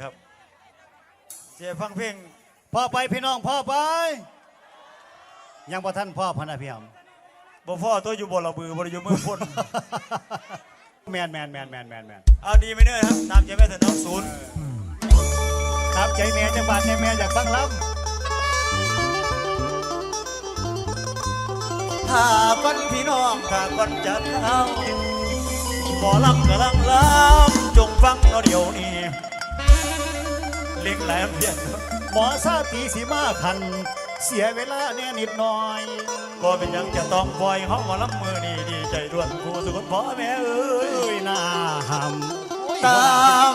ครับเจฟังเพลงพ่อไปพี่น้องพ่อไป ยังบ่ท่านพ่อพะนะพี่อมบ่พ่อตัวอยู่บ่ระบือบ่ได้อยู่เมืองพ้นแมนแมนแมนแมนแมนแมนเอาดีไหมเนยครับตามใจแม่เถอะน้องศูนย์ตามใจแม่จังบาดในแม่อยากฟังลถ้าก้อนพี่น้องถ้าก้อนจะเข้าหมอลำกำลังลำจงฟังเอาเดี๋ยวนี้ เล็กแหลมเพียงหมอซาตีสีมาคัน เสียเวลาแน่นิดหน่อยก็เป็นยังจะต้องปล่อยห้องหมอลำมือนี่ดีใจด้วนครูสุขพ่อแม่เอ้ยเอ้ยน้าหำตาม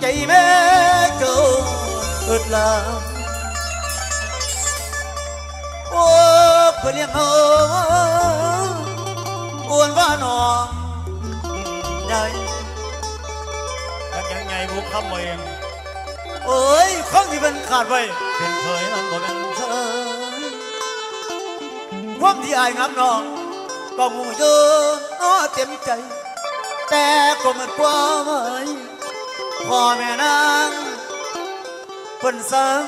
ใจแม่เกิดลาโอ้เพื่อนยังเอออ้วนว่าน้องใหญ่ยังยังไงบุกคำมาเอง เอ้ยข้องที่เป็นขาดไว้เป็นเคยนั้นบ่เป็นเคยความที่อายงับน้องก็มูเยอะน้อเต็มใจ แต่ก็มือนความหมายพ่อแม่นางเพิ่นสั่ง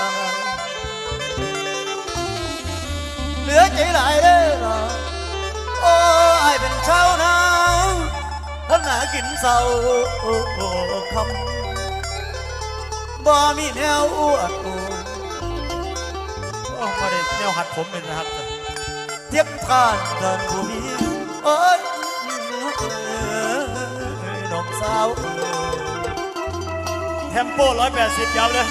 อายเหลือใจหลายเด้อโอ้อายเป็นชาวนาท่านหากินเศร้าคำ บ่มีแนวอวดโอ้โอ้บ่ได้แนวหัดผมเป็นนะครับเทียบทานดันผู้มีโอ้ยน้องสาว เทมโปร้อยแปดสิบยาวเลย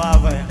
แต่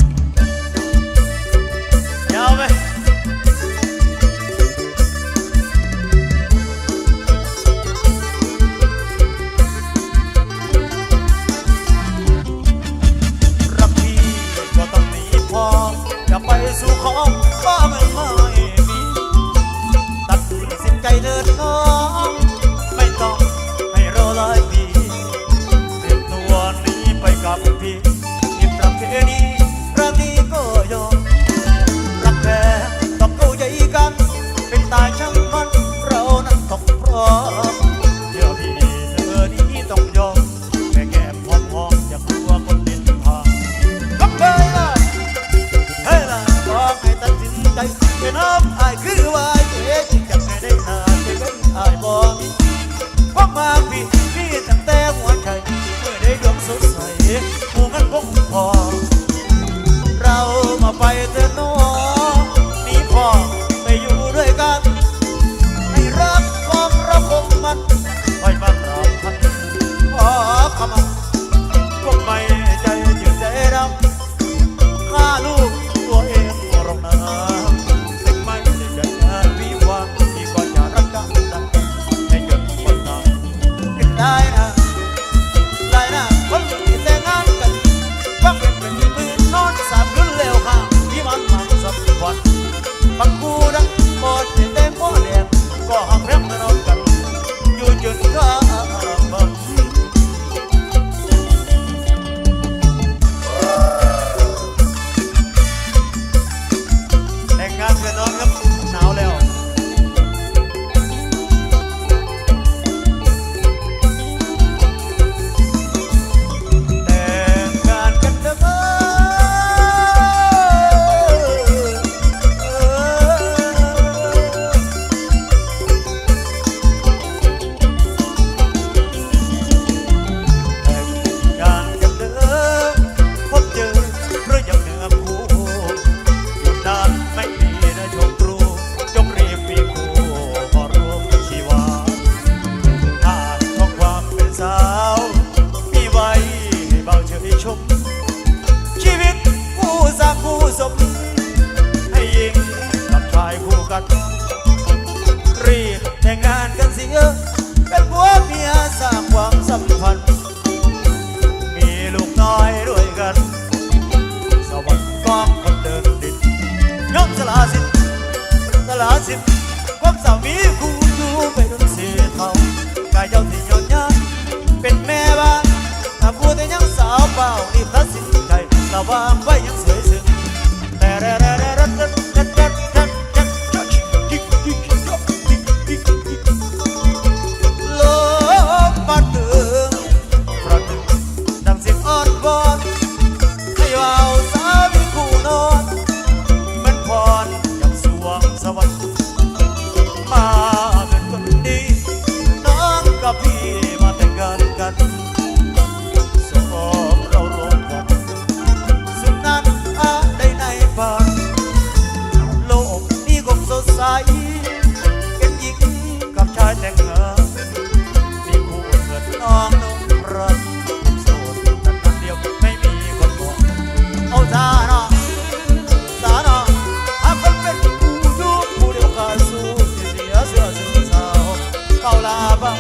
lava,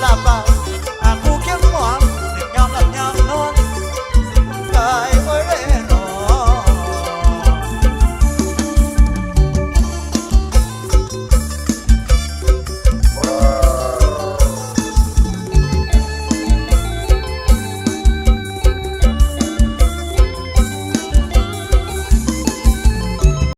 lava.